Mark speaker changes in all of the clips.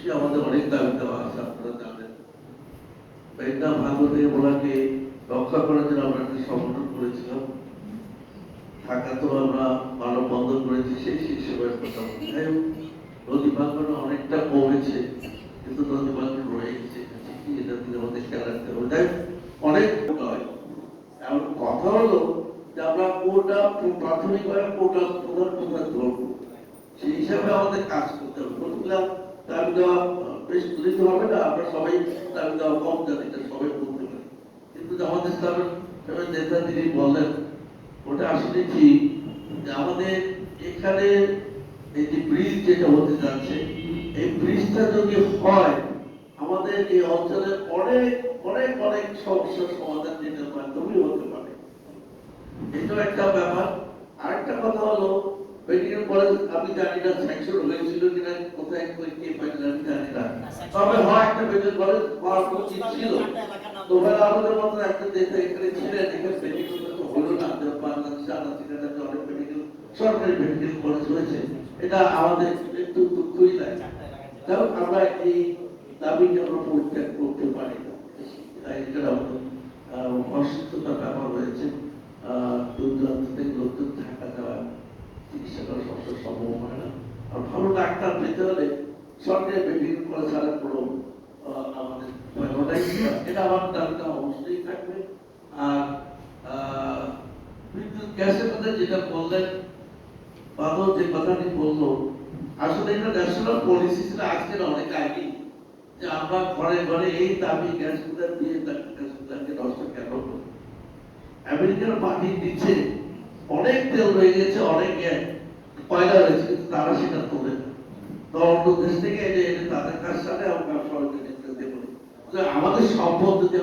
Speaker 1: নিশ্চয়ই আমাদের অনেক দাবি দেওয়া আছে, আপনারা জানেন। মেঘনা ভাগবতে ওনাকে রক্ষা করার জন্য আমরা একটা সংগঠন করেছিলাম। ঢাকা তো আমরা মানব করেছি, সেই হিসেবের কথা নদী ভাঙন অনেকটা কমেছে, কিন্তু নদী ভাঙন রয়ে গেছে এটা দিকে আমাদের খেয়াল রাখতে হবে। যাই অনেক এখন কথা হলো যে আমরা কোনটা প্রাথমিকভাবে কোনটা প্রধান প্রধান ধরবো সেই হিসাবে আমাদের কাজ করতে হবে। বলছিলাম দাবি দেওয়া হবে না, আমরা সবাই দাবি দেওয়া কম জানি সবাই বলতে পারি কিন্তু আমাদের ইসলামের নেতা তিনি বললেন ওটা আসলে ঠিক যে আমাদের এখানে এই যে ব্রিজ যেটা হতে যাচ্ছে, এই ব্রিজটা যদি হয়, আমাদের এই অঞ্চলের অনেক অনেক অনেক সমস্যার সমাধান যেটার মাধ্যমেই হতে পারে। এটা একটা ব্যাপার। আরেকটা কথা হলো মেডিকেল কলেজ আমি জানি না স্যাংশন হয়েছিল কোথায় কই কে জানি না। তবে হয় একটা মেডিকেল কলেজ হওয়ার উচিত ছিল। তো আমাদের মতো একটা দেশে এখানে ছিলেন এখানে মেডিকেল তো হলো না। যে বাংলাদেশে আনা সেখানে অনেক মেডিকেল সরকারি মেডিকেল কলেজ হয়েছে। এটা আমাদের একটু দুঃখই লাগে। কারণ আমরা এই দাবিকে আমরা পরিত্যাগ করতে পারি না। এটা আমাদের অসুস্থতার ব্যাপার রয়েছে। দূর দূরান্ত থেকে লোকজন থাকা যাওয়া চিকিৎসা করা সমস্যা সম্ভব হয় না। আর ভালো ডাক্তার পেতে হলে সরকারি মেডিকেল কলেজ অনেক আমরা ঘরে ঘরে এই দামি গ্যাসগুলো দিয়ে কেন আমেরিকার মাটি দিচ্ছে অনেক তেল রয়ে গেছে, অনেক গ্যাস কয়লা রয়েছে তারা সেটা তোলে না। তাদের কাছ সাথে আমাদের সম্পদ যদি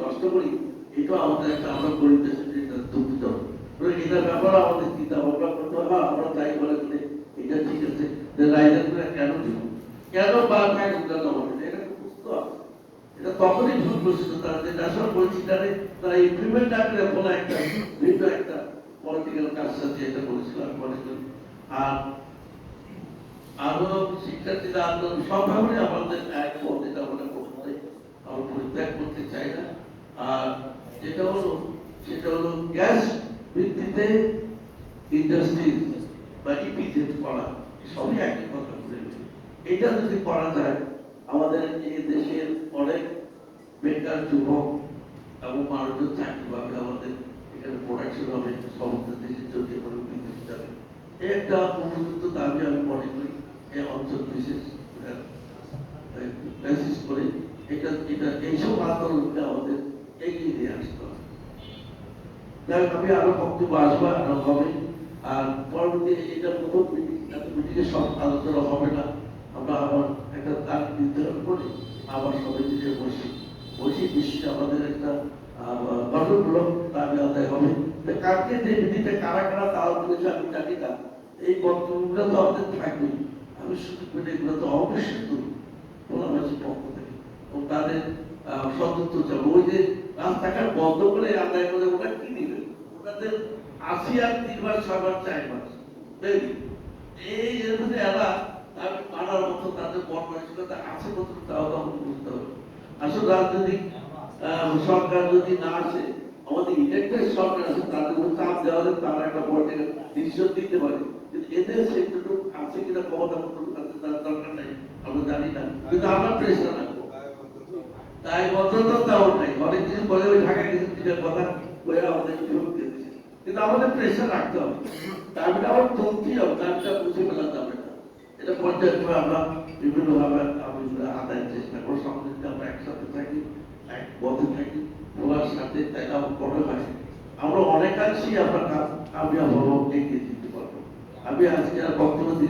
Speaker 1: নষ্ট করি এটা আমাদের চিন্তা ভাবনা করতে হবে, আমরা তাই বলে এটা ঠিক আছে। যে কেন কেন বা এটা বুঝতে এটা তখনই ভুল করছিল তারা যে ন্যাশনাল তারা ইমপ্লিমেন্ট না করে বলা একটা ভিন্ন একটা পলিটিক্যাল সাথে এটা বলেছিল আমি আর আরও শিক্ষার্থীরা আন্দোলন সবভাবে আমাদের এক মত আমরা করতে আমরা পরিত্যাগ করতে চাই না। আর যেটা হলো, সেটা হলো গ্যাস ভিত্তিতে ইন্ডাস্ট্রি বা ইপিজেড করা, সবই একই কথা এটা যদি করা যায়, আমাদের এই দেশের অনেক বেকার যুবক এবং মানুষজন চাকরি পাবে, আমাদের এখানে প্রোডাকশন হবে, সমস্ত দেশের জন্য কোনো বিদেশ যাবে এই একটা উপযুক্ত দাবি আমি মনে করি এই অঞ্চল বিশেষ করে এটা এটা, এইসব আন্দোলনকে আমাদের এগিয়ে নিয়ে আসতে হবে। আমি আরও বক্তব্য আসব, আরও হবে, আর পরবর্তী এটা মিটিংয়ে সব আলোচনা হবে না। আমরা আবার একটা নির্ধারণ করে আবার সবাই মিলে বসি। বসি, নিশ্চয়ই আমাদের একটা গঠনমূলক দাবি আদায় হবে। যে মিটিংটা কারা কারা তাও বলেছে আমি জানি না। এই বক্তব্যগুলো তো আমাদের থাকবেই আমি শুধু এগুলো তো অবশ্যই পক্ষ থেকে। তাদের ওই যে রাস্তাঘাট বন্ধ করে আদায় করে ওরা কি ওনাদের আশি আর তিন মাস, ছয় মাস, চার মাস? এই এর মধ্যে এরা তার মতো তাদের বড় মানসিকতা আছে তাও তো আমাকে বুঝতে হবে। আসলে রাজনৈতিক সরকার যদি না আসে আমাদের ইলেকটেড সরকার আছে তাদের উপর চাপ দেওয়া হলে তারা একটা বড় ডিসিশন দিতে পারে। কিন্তু এদের সেক্টরটুকু আছে কিনা ক্ষমতা মতো তাদের তার দরকার নেই, আমরা জানি না। কিন্তু আমরা প্রেশার রাখব। তাই বদ্ধতাও নাই। অনেক কিছু বলে ওই ঢাকা কিছু কিছুর কথা বলে আমাদের বিরক্তি দিচ্ছে কিন্তু আমাদের প্রেশার রাখতে হবে। দাবিটা আবার তুলতেই হবে, দাবিটা বুঝে ফেলা যাবে না এটা পর্যায়ক্রমে আমরা বিভিন্নভাবে আমি আদায়ের চেষ্টা করব। সঙ্গে আমরা একসাথে থাকি এক পথে থাকি সাথে আমার আমরা অনেকাংশই আমরা আমি দিতে পারব। আমি আজকে আর বক্তব্য